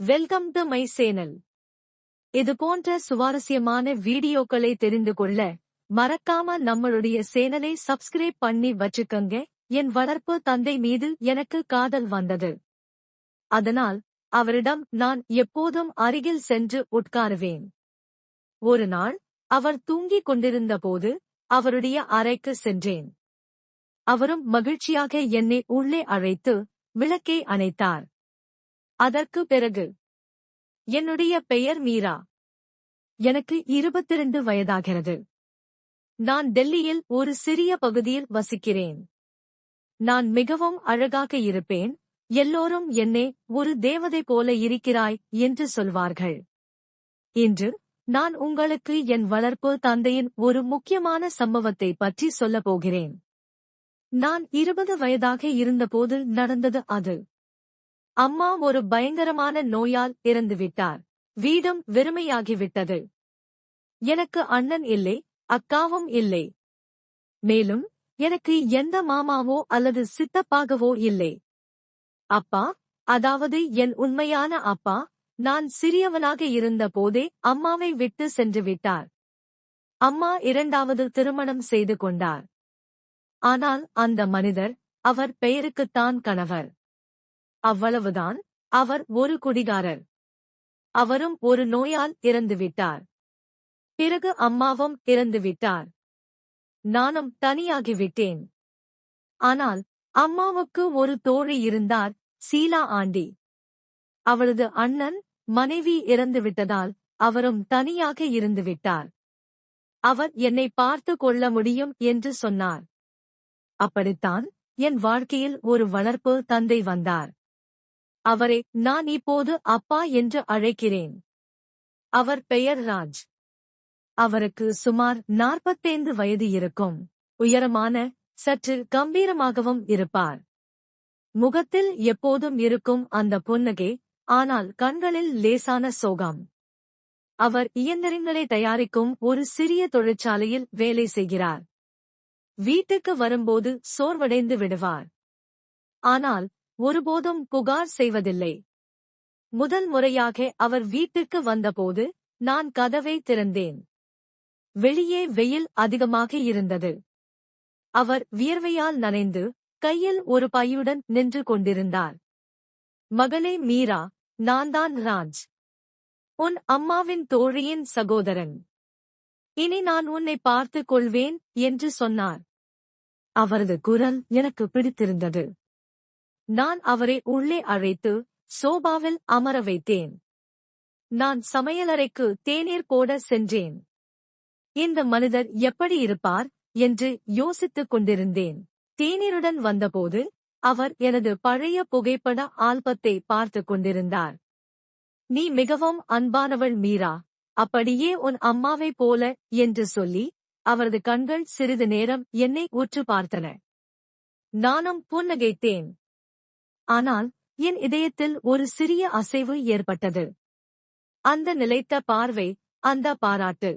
Welcome to my channel இது போன்ற சுவாரஸ்யமான வீடியோக்களை தெரிந்து கொள்ள மறக்காம நம்மளுடைய சேனலை சப்ஸ்கிரைப் பண்ணி வச்சுக்கங்க. என் வளர்ப்பு தந்தை மீது எனக்கு காதல் வந்தது. அதனால் அவரிடம் நான் எப்போதும் அருகில் சென்று உட்காருவேன். ஒரு நாள் அவர் தூங்கிக் கொண்டிருந்த போது அவருடைய அறைக்கு சென்றேன். அவரும் மகிழ்ச்சியாக என்னை உள்ளே அழைத்து விளக்கை அணைத்தார். அதற்கு பிறகு என்னுடைய பெயர் மீரா. எனக்கு இருபத்திரண்டு வயதாகிறது. நான் டெல்லியில் ஒரு சிறிய பகுதியில் வசிக்கிறேன். நான் மிகவும் அழகாக இருப்பேன். எல்லோரும் என்னை ஒரு தேவதை போல இருக்கிறாய் என்று சொல்வார்கள். இன்று நான் உங்களுக்கு என் வளர்ப்பு தந்தையின் ஒரு முக்கியமான சம்பவத்தை பற்றி சொல்லப் போகிறேன். நான் இருபது வயதாக இருந்தபோது நடந்தது அது. அம்மா ஒரு பயங்கரமான நோயால் இறந்துவிட்டார். வீடும் வெறுமையாகிவிட்டது. எனக்கு அண்ணன் இல்லை அக்காவும் இல்லை. மேலும் எனக்கு எந்த மாமாவோ அல்லது சித்தப்பாகவோ இல்லை. அப்பா அதாவது என் உண்மையான அப்பா நான் சிறியவனாக இருந்த போதே அம்மாவை விட்டு சென்று விட்டார். அம்மா இரண்டாவது திருமணம் செய்து கொண்டார். ஆனால் அந்த மனிதர் அவர் பெயருக்குத்தான் கணவர். அவ்வளவுதான். அவர் ஒரு குடிகாரர். அவரும் ஒரு நோயால் இறந்துவிட்டார். பிறகு அம்மாவும் இறந்துவிட்டார். நானும் தனியாகிவிட்டேன். ஆனால் அம்மாவுக்கு ஒரு தோழி இருந்தார் சீலா ஆண்டி. அவளது அண்ணன் மனைவி இறந்துவிட்டதால் அவரும் தனியாக இருந்துவிட்டார். அவர் என்னை பார்த்து கொள்ள முடியும் என்று சொன்னார். அப்படித்தான் என் வாழ்க்கையில் ஒரு வளர்ப்பு தந்தை வந்தார். அவரை நான் இப்போது அப்பா என்று அழைக்கிறேன். அவர் பெயர் ராஜ். அவருக்கு சுமார் நாற்பத்தைந்து வயது இருக்கும். உயரமான சற்று கம்பீரமாகவும் இருப்பார். முகத்தில் எப்போதும் இருக்கும் அந்த புன்னகை ஆனால் கண்களில் லேசான சோகம். அவர் இயந்திரங்களை தயாரிக்கும் ஒரு சிறிய தொழிற்சாலையில் வேலை செய்கிறார். வீட்டுக்கு வரும்போது சோர்வடைந்து விடுவார். ஆனால் ஒருபோதும் புகார் செய்வதில்லை. முதல் முறையாக அவர் வீட்டுக்கு வந்தபோது நான் கதவை திறந்தேன். வெளியே வெயில் அதிகமாக இருந்தது. அவர் வியர்வையால் நனைந்து கையில் ஒரு பையுடன் நின்று கொண்டிருந்தார். மகளே மீரா நான்தான் ராஜ். உன் அம்மாவின் தோழியின் சகோதரன். இனி நான் உன்னை பார்த்துக் கொள்வேன் என்று சொன்னார். அவரது குரல் எனக்கு பிடித்திருந்தது. நான் அவரை உள்ளே அழைத்து சோபாவில் அமர வைத்தேன். நான் சமையலறைக்கு தேநீர் போட சென்றேன். இந்த மனிதர் எப்படி இருப்பார் என்று யோசித்துக் கொண்டிருந்தேன். தேநீருடன் வந்தபோது அவர் எனது பழைய புகைப்பட ஆல்பத்தை பார்த்துக் கொண்டிருந்தார். நீ மிகவும் அன்பானவள் மீரா. அப்படியே உன் அம்மாவைப் போல என்று சொல்லி அவரது கண்கள் சிறிது நேரம் என்னை உற்று பார்த்தன. நானும் புன்னகைத்தேன். ஆனால் என் இதயத்தில் ஒரு சிறிய அசைவு ஏற்பட்டது. அந்த நிலைத்த பார்வை அந்த பாராட்டு.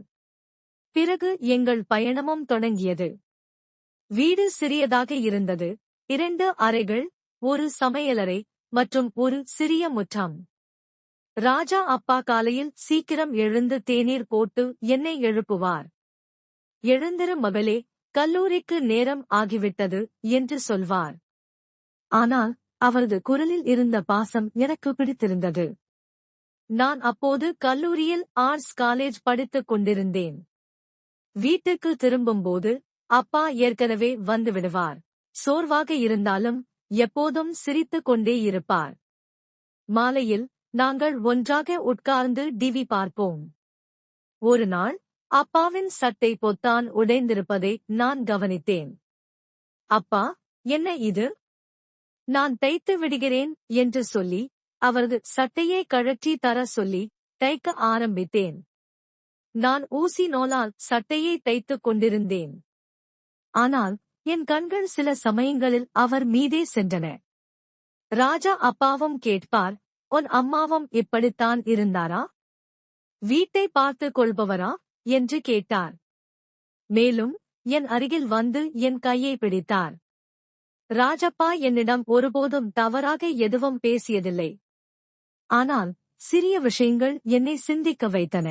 பிறகு எங்கள் பயணமும் தொடங்கியது. வீடு சிறியதாக இருந்தது. இரண்டு அறைகள் ஒரு சமையலறை மற்றும் ஒரு சிறிய முற்றம். ராஜா அப்பா காலையில் சீக்கிரம் எழுந்து தேநீர் போட்டு என்னை எழுப்புவார். எழுந்திரு மகளே கல்லூரிக்கு நேரம் ஆகிவிட்டது என்று சொல்வார். ஆனால் அவரது குரலில் இருந்த பாசம் எனக்கு பிடித்திருந்தது. நான் அப்போது கல்லூரியில் ஆர்ட்ஸ் காலேஜ் படித்துக் கொண்டிருந்தேன். வீட்டுக்கு திரும்பும்போது அப்பா ஏற்கனவே வந்துவிடுவார் சோர்வாக இருந்தாலும் எப்போதும் சிரித்துக் கொண்டே இருப்பார். மாலையில் நாங்கள் ஒன்றாக உட்கார்ந்து டிவி பார்ப்போம். ஒரு நாள் அப்பாவின் சட்டை பொத்தான் உடைந்திருப்பதை நான் கவனித்தேன். அப்பா என்ன இது? நான் தைத்து விடுகிறேன் என்று சொல்லி அவரது சட்டையை கழற்றி தர சொல்லி தைக்க ஆரம்பித்தேன். நான் ஊசி நோலால் சட்டையை தைத்துக் கொண்டிருந்தேன். ஆனால் என் கண்கள் சில சமயங்களில் அவர் மீதே சென்றன. ராஜா அப்பாவும் கேட்பார் உன் அம்மாவும் இப்படித்தான் இருந்தாரா? வீட்டை பார்த்துக் கொள்பவரா? என்று கேட்டார். மேலும் என் அருகில் வந்து என் கையை பிடித்தார். ராஜப்பா என்னிடம் ஒருபோதும் தவறாக எதுவும் பேசியதில்லை. ஆனால் சிறிய விஷயங்கள் என்னை சிந்திக்க வைத்தன.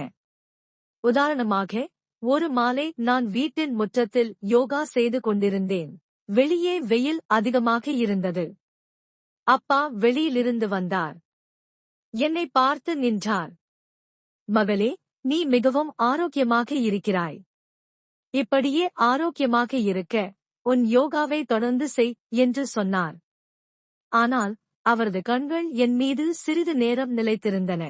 உதாரணமாக ஒரு மாலை நான் வீட்டின் முற்றத்தில் யோகா செய்து கொண்டிருந்தேன். வெளியே வெயில் அதிகமாக இருந்தது. அப்பா வெளியிலிருந்து வந்தார். என்னை பார்த்து நின்றார். மகளே நீ மிகவும் ஆரோக்கியமாக இருக்கிறாய். இப்படியே ஆரோக்கியமாக இருக்க உன் யோகாவை தொடர்ந்து செய் என்று சொன்னார். ஆனால் அவரது கண்கள் என் மீது சிறிது நேரம் நிலைத்திருந்தன.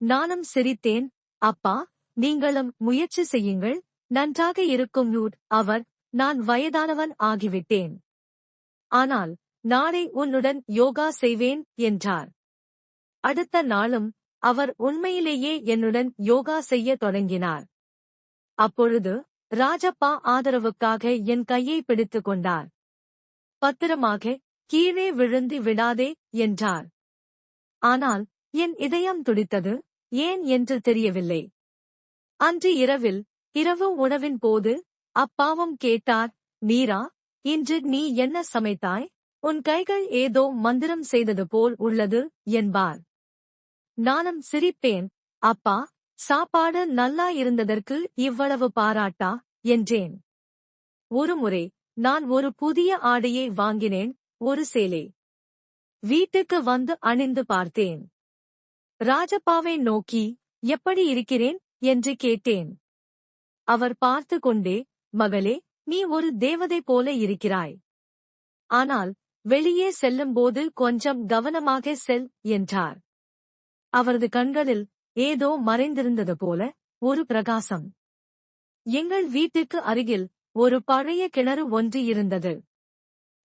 நானும் சிரித்தேன் அப்பா நீங்களும் முயற்சி செய்யுங்கள் நன்றாக இருக்கும் யூட் அவர் நான் வயதானவன் ஆகிவிட்டேன். ஆனால் நாளை உன்னுடன் யோகா செய்வேன் என்றார். அடுத்த நாளும் அவர் உண்மையிலேயே என்னுடன் யோகா செய்ய தொடங்கினார். அப்பொழுது ராஜப்பா ஆதரவுக்காக என் கையை பிடித்துக் கொண்டார். பத்திரமாக கீழே விழுந்து விடாதே என்றார். ஆனால் என் இதயம் துடித்தது ஏன் என்று தெரியவில்லை. அன்று இரவில் இரவு உணவின் போது அப்பாவும் கேட்டார் மீரா இன்று நீ என்ன சமைத்தாய்? உன் கைகள் ஏதோ மந்திரம் செய்தது போல் உள்ளது என்பார். நானும் சிரிப்பேன் அப்பா சாப்பாடு நல்லா இருந்ததற்கு இவ்வளவு பாராட்டா? என்றேன். ஒருமுறை நான் ஒரு புதிய ஆடையை வாங்கினேன் ஒரு சேலை. வீட்டுக்கு வந்து அணிந்து பார்த்தேன். ராஜப்பாவை நோக்கி எப்படி இருக்கிறேன்? என்று கேட்டேன். அவர் பார்த்து கொண்டே மகளே நீ ஒரு தேவதை போல இருக்கிறாய். ஆனால் வெளியே செல்லும்போது கொஞ்சம் கவனமாக செல் என்றார். அவரது கண்களில் ஏதோ மறைந்திருந்தது போல ஒரு பிரகாசம். எங்கள் வீட்டுக்கு அருகில் ஒரு பழைய கிணறு ஒன்று இருந்தது.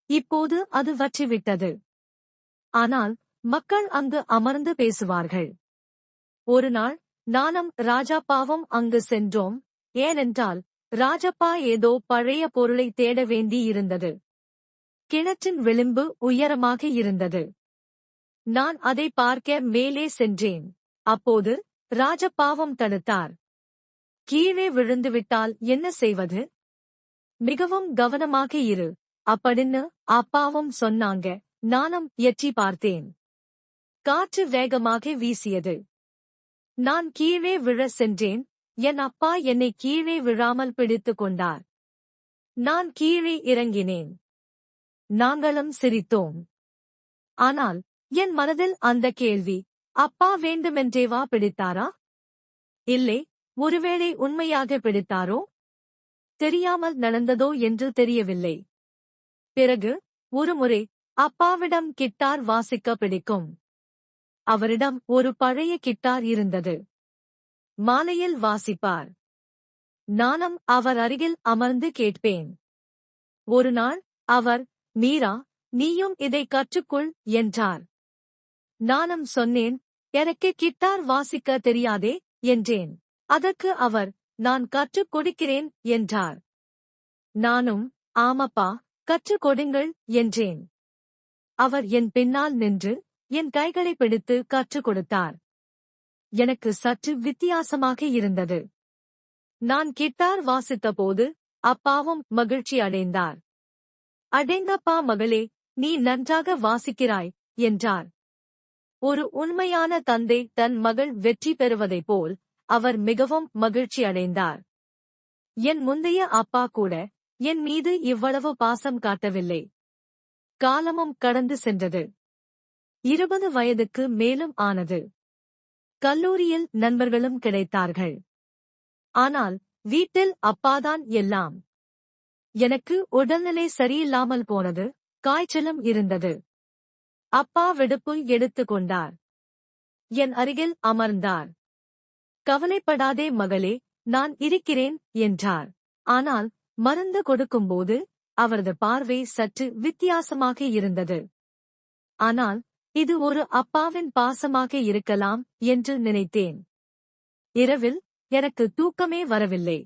இப்போது அது வற்றிவிட்டது. ஆனால் மக்கள் அங்கு அமர்ந்து பேசுவார்கள். ஒரு நாள் நானும் ராஜாப்பாவும் அங்கு சென்றோம். ஏனென்றால் ராஜப்பா ஏதோ பழைய பொருளை தேட வேண்டியிருந்தது கிணற்றின் விளிம்பு உயரமாக இருந்தது. நான் அதை பார்க்க மேலே சென்றேன். அப்போது ராஜப்பாவம் தடுத்தார். கீழே விழுந்துவிட்டால் என்ன செய்வது? மிகவும் கவனமாக இரு. அப்படின்னு அப்பாவும் சொன்னாங்க. நானும் எட்டி பார்த்தேன். காற்று வேகமாக வீசியது. நான் கீழே விழ சென்றேன். என் அப்பா என்னை கீழே விழாமல் பிடித்துக் கொண்டார். நான் கீழே இறங்கினேன். நாங்களும் சிரித்தோம். ஆனால் என் மனதில் அந்த கேள்வி அப்பா வேண்டுமென்றேவா பிடித்தாரா? இல்லை ஒருவேளை உண்மையாக பிடித்தாரோ? தெரியாமல் நடந்ததோ என்று தெரியவில்லை. பிறகு ஒருமுறை அப்பாவிடம் கிட்டார் வாசிக்க பிடிக்கும். அவரிடம் ஒரு பழைய கிட்டார் இருந்தது. மாலையில் வாசிப்பார். நானும் அவர் அருகில் அமர்ந்து கேட்பேன். ஒரு நாள் அவர் மீரா நீயும் இதை கற்றுக்கொள் என்றார். நானும் சொன்னேன் எனக்கு கிட்டார் வாசிக்க தெரியாதே என்றேன். அதற்கு அவர் நான் கற்றுக் கொடுக்கிறேன் என்றார். நானும் ஆமப்பா கற்றுக் கொடுங்கள் என்றேன். அவர் என் பின்னால் நின்று என் கைகளை பிடித்து கற்றுக் கொடுத்தார். எனக்கு சற்று வித்தியாசமாக இருந்தது. நான் கிட்டார் வாசித்தபோது அப்பாவும் மகிழ்ச்சி அடைந்தார். அடேங்கப்பா மகளே நீ நன்றாக வாசிக்கிறாய் என்றார். ஒரு உண்மையான தந்தை தன் மகள் வெற்றி பெறுவதைப் போல் அவர் மிகவும் மகிழ்ச்சி அடைந்தார். என் முந்தைய அப்பா கூட என் மீது இவ்வளவு பாசம் காட்டவில்லை. காலமும் கடந்து சென்றது. இருபது வயதுக்கு மேலும் ஆனது. கல்லூரியில் நண்பர்களும் கிடைத்தார்கள். ஆனால் வீட்டில் அப்பாதான் எல்லாம். எனக்கு உடல்நிலை சரியில்லாமல் போனது காய்ச்சலும் இருந்தது. அப்பா விடுப்பு எடுத்துக் கொண்டார். என் அருகில் அமர்ந்தார். கவலைப்படாதே மகளே நான் இருக்கிறேன் என்றார். ஆனால் மருந்து கொடுக்கும்போது அவரது பார்வை சற்று வித்தியாசமாக இருந்தது. ஆனால் இது ஒரு அப்பாவின் பாசமாக இருக்கலாம் என்று நினைத்தேன். இரவில் எனக்கு தூக்கமே வரவில்லை.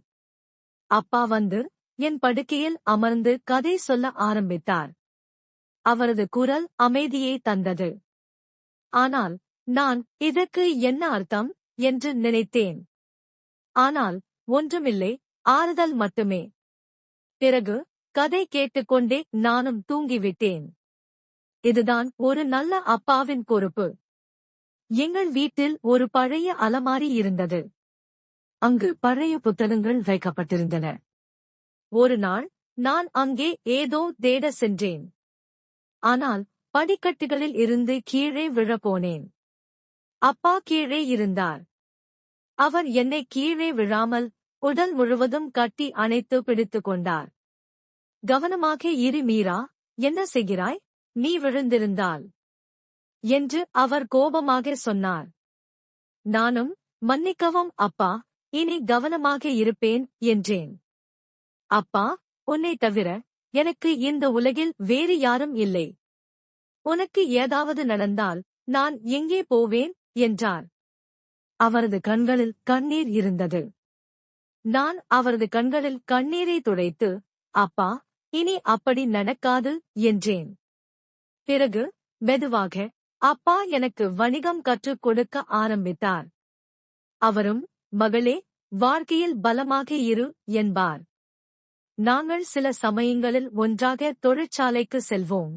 அப்பா வந்து என் படுக்கையில் அமர்ந்து கதை சொல்ல ஆரம்பித்தார். அவரது குரல் அமைதியை தந்தது. ஆனால் நான் இதற்கு என்ன அர்த்தம்? என்று நினைத்தேன். ஆனால் ஒன்றுமில்லை ஆறுதல் மட்டுமே. பிறகு கதை கேட்டுக்கொண்டே நானும் தூங்கிவிட்டேன். இதுதான் ஒரு நல்ல அப்பாவின் பொறுப்பு. எங்கள் வீட்டில் ஒரு பழைய அலமாரி இருந்தது. அங்கு பழைய புத்தகங்கள் வைக்கப்பட்டிருந்தன. ஒரு நாள் நான் அங்கே ஏதோ தேட சென்றேன். ஆனால் படிக்கட்டுகளில் இருந்து கீழே விழப்போனேன். அப்பா கீழே இருந்தார். அவர் என்னை கீழே விழாமல் உடல் முழுவதும் கட்டி அணைத்து பிடித்துக் கொண்டார். கவனமாக இரு மீரா என்ன செய்கிறாய்? நீ விழுந்திருந்தால் என்று அவர் கோபமாக சொன்னார். நானும் மன்னிக்கவும் அப்பா இனி கவனமாக இருப்பேன் என்றேன். அப்பா உன்னை தவிர எனக்கு இந்த உலகில் வேறு யாரும் இல்லை. உனக்கு ஏதாவது நடந்தால் நான் எங்கே போவேன்? என்றார். அவரது கண்களில் கண்ணீர் இருந்தது. நான் அவரது கண்களில் கண்ணீரை துடைத்து அப்பா இனி அப்படி நடக்காது என்றேன். பிறகு மெதுவாக அப்பா எனக்கு வணிகம் கற்றுக் கொடுக்க ஆரம்பித்தார். அவரும் மகளே வாழ்க்கையில் பலமாக இரு என்பார். நாங்கள் சில சமயங்களில் ஒன்றாக தொழிற்சாலைக்கு செல்வோம்.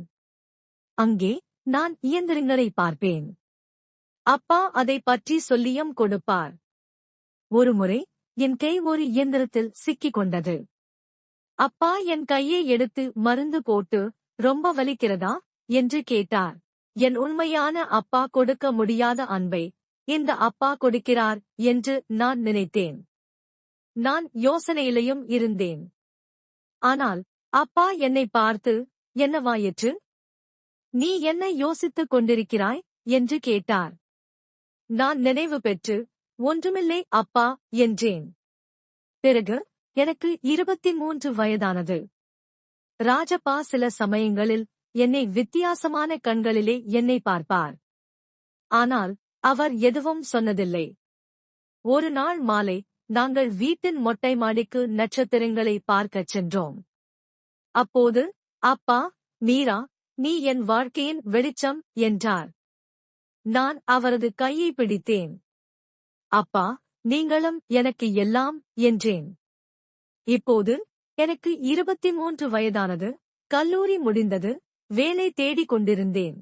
அங்கே நான் இயந்திரங்களை பார்ப்பேன். அப்பா அதை பற்றி சொல்லியும் கொடுப்பார். ஒருமுறை என் கை ஒரு இயந்திரத்தில் சிக்கிக் கொண்டது. அப்பா என் கையை எடுத்து மருந்து போட்டு ரொம்ப வலிக்கிறதா? என்று கேட்டார். என் உண்மையான அப்பா கொடுக்க முடியாத அன்பை இந்த அப்பா கொடுக்கிறார் என்று நான் நினைத்தேன். நான் யோசனையிலையும் இருந்தேன். ஆனால் அப்பா என்னை பார்த்து என்னவாயிற்று நீ என்ன யோசித்துக் கொண்டிருக்கிறாய்? என்று கேட்டார். நான் நினைவு பெற்று ஒன்றுமில்லை அப்பா என்றேன். பிறகு எனக்கு இருபத்தி மூன்று வயதானது. ராஜப்பா சில சமயங்களில் என்னை வித்தியாசமான கண்களிலே என்னை பார்ப்பார். ஆனால் அவர் எதுவும் சொன்னதில்லை. ஒரு நாள் மாலை நாங்கள் வீட்டின் மொட்டை மாடிக்கு நட்சத்திரங்களை பார்க்கச் சென்றோம். அப்போது அப்பா மீரா நீ என் வாழ்க்கையின் வெளிச்சம் என்றார். நான் அவரது கையை பிடித்தேன். அப்பா நீங்களும் எனக்கு எல்லாம் என்றேன். இப்போது எனக்கு இருபத்தி மூன்று வயதானது கல்லூரி முடிந்தது வேலை தேடிக் கொண்டிருந்தேன்.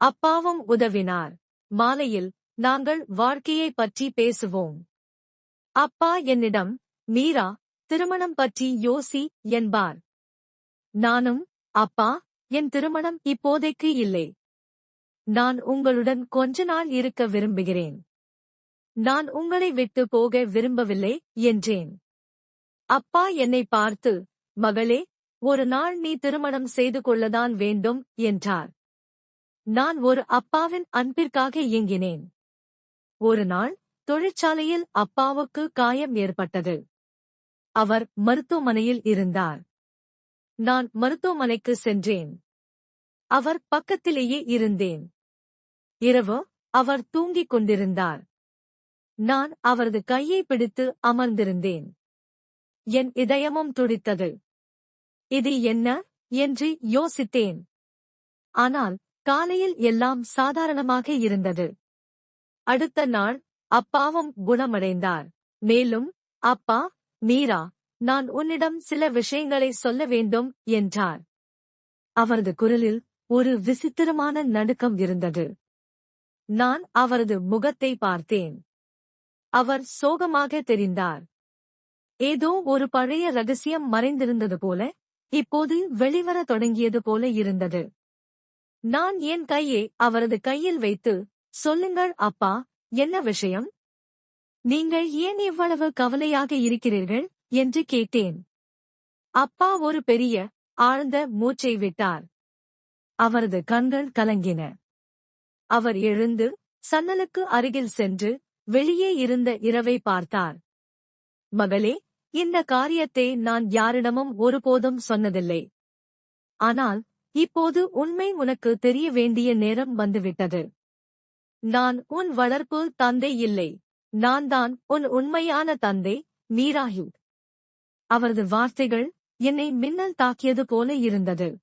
அப்பாவும் உதவினார். மாலையில் நாங்கள் வாழ்க்கையை பற்றி பேசுவோம். அப்பா என்னிடம் மீரா திருமணம் பற்றி யோசி என்பார். நானும் அப்பா என் திருமணம் இப்போதைக்கு இல்லை. நான் உங்களுடன் கொஞ்ச நாள் இருக்க விரும்புகிறேன். நான் உங்களை விட்டு போக விரும்பவில்லை என்றேன். அப்பா என்னை பார்த்து மகளே ஒரு நாள் நீ திருமணம் செய்து கொள்ளதான் வேண்டும் என்றார். நான் ஒரு அப்பாவின் அன்பிற்காக இயங்கினேன். ஒரு நாள் தொழிற்சாலையில் அப்பாவுக்கு காயம் ஏற்பட்டது. அவர் மருத்துவமனையில் இருந்தார். நான் மருத்துவமனைக்கு சென்றேன். அவர் பக்கத்திலேயே இருந்தேன். இரவு அவர் தூங்கிக் கொண்டிருந்தார். நான் அவரது கையை பிடித்து அமர்ந்திருந்தேன். என் இதயமும் துடித்தது. இது என்ன? என்று யோசித்தேன். ஆனால் காலையில் எல்லாம் சாதாரணமாக இருந்தது. அடுத்த நாள் அப்பாவும் குணமடைந்தார். மேலும் அப்பா மீரா நான் உன்னிடம் சில விஷயங்களை சொல்ல வேண்டும் என்றார். அவரது குரலில் ஒரு விசித்திரமான நடுக்கம் இருந்தது. நான் அவரது முகத்தை பார்த்தேன். அவர் சோகமாக தெரிந்தார். ஏதோ ஒரு பழைய ரகசியம் மறைந்திருந்தது போல இப்போது வெளிவர தொடங்கியது போல இருந்தது. நான் என் கையை அவரது கையில் வைத்து சொல்லுங்கள் அப்பா என்ன விஷயம்? நீங்கள் ஏன் இவ்வளவு கவலையாக இருக்கிறீர்கள்? என்று கேட்டேன். அப்பா ஒரு பெரிய ஆழ்ந்த மூச்சை விட்டார். அவரது கண்கள் கலங்கின. அவர் எழுந்து சன்னலுக்கு அருகில் சென்று வெளியே இருந்த இரவை பார்த்தார். மகளே இந்த காரியத்தை நான் யாரிடமும் ஒருபோதும் சொன்னதில்லை. ஆனால் இப்போது உண்மை உனக்கு தெரிய வேண்டிய நேரம் வந்துவிட்டது. நான் உன் வளர்ப்பு தந்தை இல்லை. நான் தான் உன் உண்மையான தந்தை மீராயு. அவரது வார்த்தைகள் என்னை மின்னல் தாக்கியது போல இருந்தது.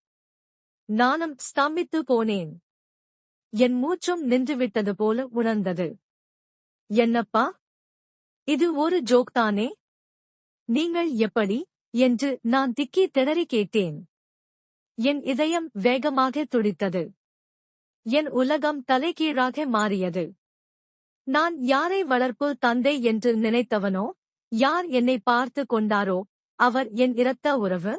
நானும் ஸ்தம்பித்து போனேன். என் மூச்சும் நின்றுவிட்டது போல உணர்ந்தது. என்னப்பா? இது ஒரு ஜோக் தானே? நீங்கள் எப்படி? என்று நான் திக்கி திணறி கேட்டேன். என் இதயம் வேகமாக துடித்தது. என் உலகம் தலைகீழாக மாறியது. நான் யாரை வளர்ப்பு தந்தை என்று நினைத்தவனோ யார் என்னை பார்த்து கொண்டாரோ அவர் என் இரத்த உறவு?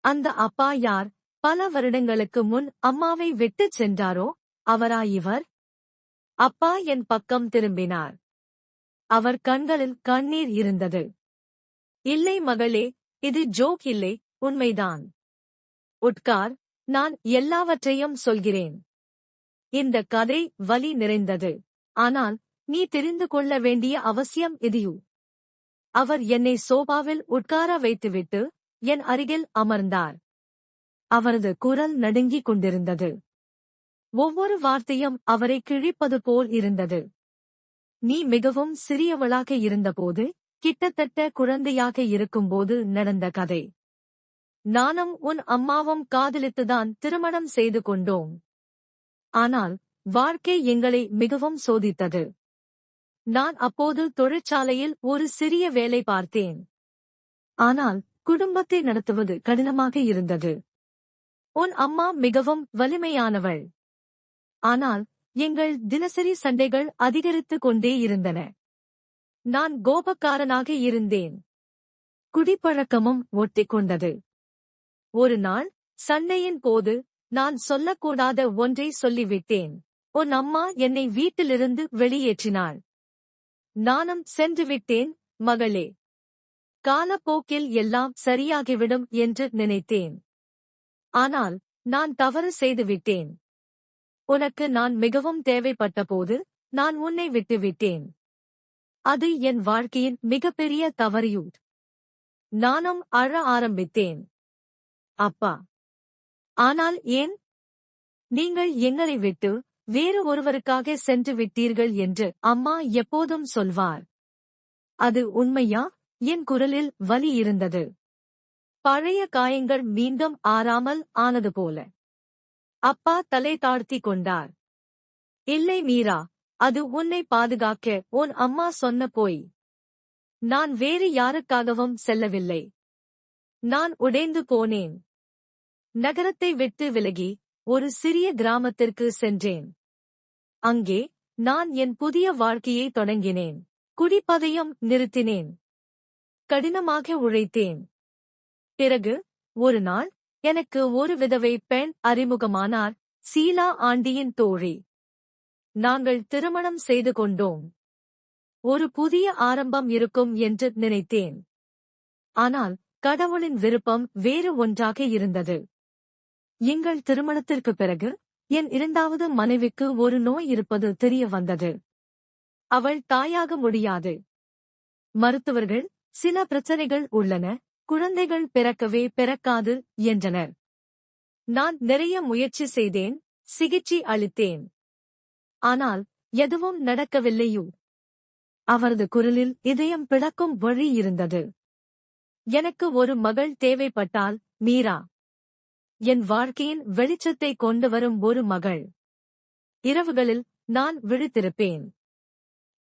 அந்த அப்பா யார் பல வருடங்களுக்கு முன் அம்மாவை விட்டுச் சென்றாரோ அவரா இவர்? அப்பா என் பக்கம் திரும்பினார். அவர் கண்களில் கண்ணீர் இருந்தது. இல்லை மகளே இது ஜோக் இல்லை உண்மைதான். உட்கார் நான் எல்லாவற்றையும் சொல்கிறேன். இந்த கதை வலி நிறைந்தது. ஆனால் நீ தெரிந்து கொள்ள வேண்டிய அவசியம் இதியு அவர் என்னை சோபாவில் உட்கார வைத்துவிட்டு என் அருகில் அமர்ந்தார். அவரது குரல் நடுங்கிக் கொண்டிருந்தது. ஒவ்வொரு வார்த்தையும் அவரை கிழிப்பது போல் இருந்தது. நீ மிகவும் சிறியவளாக இருந்தபோது கிட்டத்தட்ட குழந்தையாக இருக்கும்போது நடந்த கதை. நானும் உன் அம்மாவும் காதலித்துதான் திருமணம் செய்து கொண்டோம். ஆனால் வாழ்க்கை எங்களை மிகவும் சோதித்தது. நான் அப்போது தொழிற்சாலையில் ஒரு சிறிய வேலை பார்த்தேன். ஆனால் குடும்பத்தை நடத்துவது கடினமாக இருந்தது. உன் அம்மா மிகவும் வலிமையானவள். ஆனால் எங்கள் தினசரி சண்டைகள் அதிகரித்துக் கொண்டே இருந்தன. நான் கோபக்காரனாக இருந்தேன். குடிப்பழக்கமும் ஒட்டிக்கொண்டது ஒரு நாள் சண்டையின் போது நான் சொல்லக்கூடாத ஒன்றை சொல்லிவிட்டேன். உன் அம்மா என்னை வீட்டிலிருந்து வெளியேற்றினாள். நானும் சென்றுவிட்டேன் மகளே. காலப்போக்கில் எல்லாம் சரியாகிவிடும் என்று நினைத்தேன். ஆனால் நான் தவறு செய்துவிட்டேன். உனக்கு நான் மிகவும் தேவைப்பட்டபோது நான் உன்னை விட்டுவிட்டேன். அது என் வாழ்க்கையின் மிகப்பெரிய தவறியூட் நானும் அழ ஆரம்பித்தேன். அப்பா ஆனால் ஏன்? நீங்கள் எங்களை விட்டு வேறு ஒருவருக்காக சென்று விட்டீர்கள் என்று அம்மா எப்போதும் சொல்வார். அது உண்மையா? என் குரலில் வலி இருந்தது. பழைய காயங்கள் மீண்டும் ஆறாமல் ஆனது போல. அப்பா தலை தாழ்த்தி கொண்டார். இல்லை மீரா அது உன்னை பாதுகாக்க உன் அம்மா சொன்ன போய். நான் வேறு யாருக்காகவும் செல்லவில்லை. நான் உடைந்து போனேன். நகரத்தை விட்டு விலகி ஒரு சிறிய கிராமத்திற்கு சென்றேன். அங்கே நான் என் புதிய வாழ்க்கையை தொடங்கினேன். குடிப்பதையும் நிறுத்தினேன். கடினமாக உழைத்தேன். பிறகு ஒரு நாள் எனக்கு ஒரு விதவை பெண் அறிமுகமானார் சீலா ஆண்டியின் தோழி. நாங்கள் திருமணம் செய்து கொண்டோம். ஒரு புதிய ஆரம்பம் இருக்கும் என்று நினைத்தேன். ஆனால் கடவுளின் விருப்பம் வேறு ஒன்றாக இருந்தது. எங்கள் திருமணத்திற்கு பிறகு என் இரண்டாவது மனைவிக்கு ஒரு நோய் இருப்பது தெரிய வந்தது. அவள் தாயாக முடியாது. மருத்துவர்கள் சில பிரச்சனைகள் உள்ளன. குழந்தைகள் பிறக்கவே பிறக்காது என்றனர். நான் நிறைய முயற்சி செய்தேன் சிகிச்சை அளித்தேன். ஆனால் எதுவும் நடக்கவில்லையோ? அவரது குரலில் இதயம் பிளக்கும் வழி இருந்தது. எனக்கு ஒரு மகள் தேவைப்பட்டால் மீரா என் வாழ்க்கையின் வெளிச்சத்தை கொண்டு வரும் ஒரு மகள். இரவுகளில் நான் விழித்திருப்பேன்.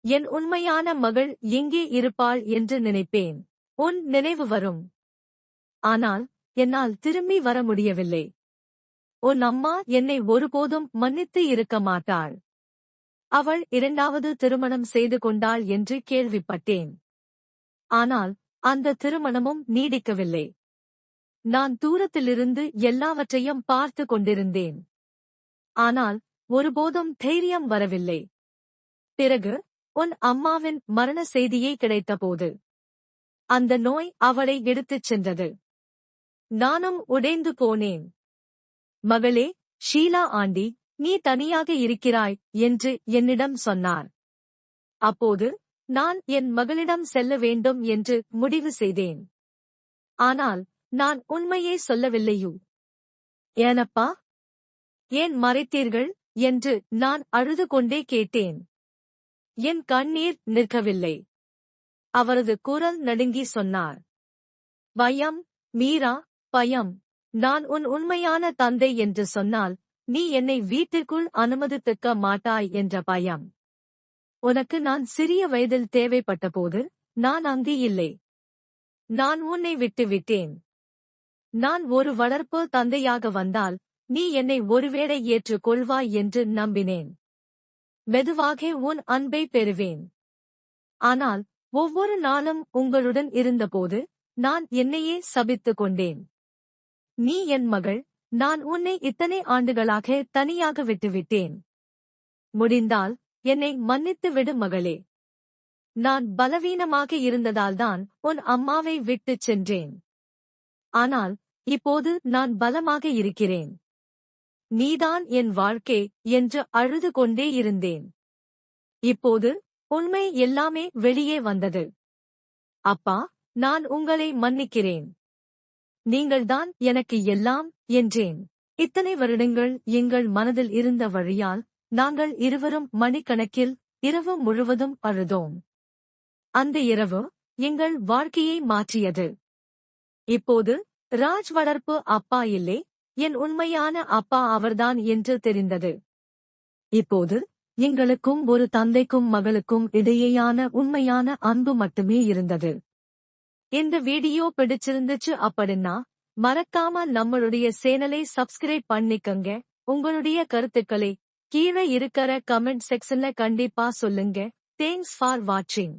என் உண்மையான மகள் எங்கே இருப்பாள் என்று நினைப்பேன். உன் நினைவு வரும். ஆனால் என்னால் திரும்பி வர முடியவில்லை. உன் அம்மா என்னை ஒருபோதும் மன்னித்து இருக்க மாட்டாள். அவள் இரண்டாவது திருமணம் செய்து கொண்டாள் என்று கேள்விப்பட்டேன். ஆனால் அந்த திருமணமும் நீடிக்கவில்லை. நான் தூரத்திலிருந்து எல்லாவற்றையும் பார்த்து கொண்டிருந்தேன். ஆனால் ஒருபோதும் தைரியம் வரவில்லை. பிறகு உன் அம்மாவின் மரண செய்தியே கிடைத்தபோது அந்த நோய் அவளை எடுத்துச் சென்றது. நானும் உடைந்து போனேன். மகளே ஷீலா ஆண்டி நீ தனியாக இருக்கிறாய் என்று என்னிடம் சொன்னார். அப்போது நான் என் மகளிடம் செல்ல வேண்டும் என்று முடிவு செய்தேன். ஆனால் நான் உண்மையே சொல்லவில்லையோ? ஏனப்பா? ஏன் மறைத்தீர்கள்? என்று நான் அழுது கொண்டே கேட்டேன். என் கண்ணீர் நிற்கவில்லை. அவரது குரல் நடுங்கி சொன்னார். பயம் மீரா பயம். நான் உன் உண்மையான தந்தை என்று சொன்னால் நீ என்னை வீட்டிற்குள் அனுமதித்துக்க மாட்டாய் என்ற பயம். உனக்கு நான் சிறிய வயதில் தேவைப்பட்டபோது நான் அங்கு இல்லை. நான் உன்னை விட்டு விட்டேன். நான் ஒரு வளர்ப்பு தந்தையாக வந்தால் நீ என்னை ஒருவேளை ஏற்றுக் கொள்வாய் என்று நம்பினேன். மெதுவாக உன் அன்பை பெறுவேன். ஆனால் ஒவ்வொரு நாளும் உங்களுடன் இருந்தபோது நான் என்னையே சபித்துக் கொண்டேன். நீ என் மகள் நான் உன்னை இத்தனை ஆண்டுகளாக தனியாக விட்டுவிட்டேன். முடிந்தால் என்னை மன்னித்து விடு மகளே. நான் பலவீனமாக இருந்ததால்தான் உன் அம்மாவை விட்டுச் சென்றேன். ஆனால் இப்போது நான் பலமாக இருக்கிறேன். நீதான் என் வாழ்க்கை என்று அழுது கொண்டே இருந்தேன். இப்போது உண்மை எல்லாமே வெளியே வந்தது. அப்பா நான் உங்களை மன்னிக்கிறேன். நீங்கள்தான் எனக்கு எல்லாம் என்றேன். இத்தனை வருடங்கள் எங்கள் மனதில் இருந்த வழியால் நாங்கள் இருவரும் மணிக்கணக்கில் இரவு முழுவதும் அழுதோம். அந்த இரவு எங்கள் வாழ்க்கையை மாற்றியது. இப்போது ராஜ் வளர்ப்பு அப்பா இல்லை என் உண்மையான அப்பா அவர்தான் என்று தெரிந்தது. இப்போது எங்களுக்கும் ஒரு தந்தைக்கும் மகளுக்கும் இடையேயான உண்மையான அன்பு மட்டுமே இருந்தது. இந்த வீடியோ பிடிச்சிருந்துச்சு அப்படின்னா மறக்காம நம்மளுடைய சேனலை சப்ஸ்கிரைப் பண்ணிக்கங்க. உங்களுடைய கருத்துக்களை கீழே இருக்கிற கமெண்ட் செக்ஷன்ல கண்டிப்பா சொல்லுங்க. தேங்க்ஸ் ஃபார் வாட்சிங்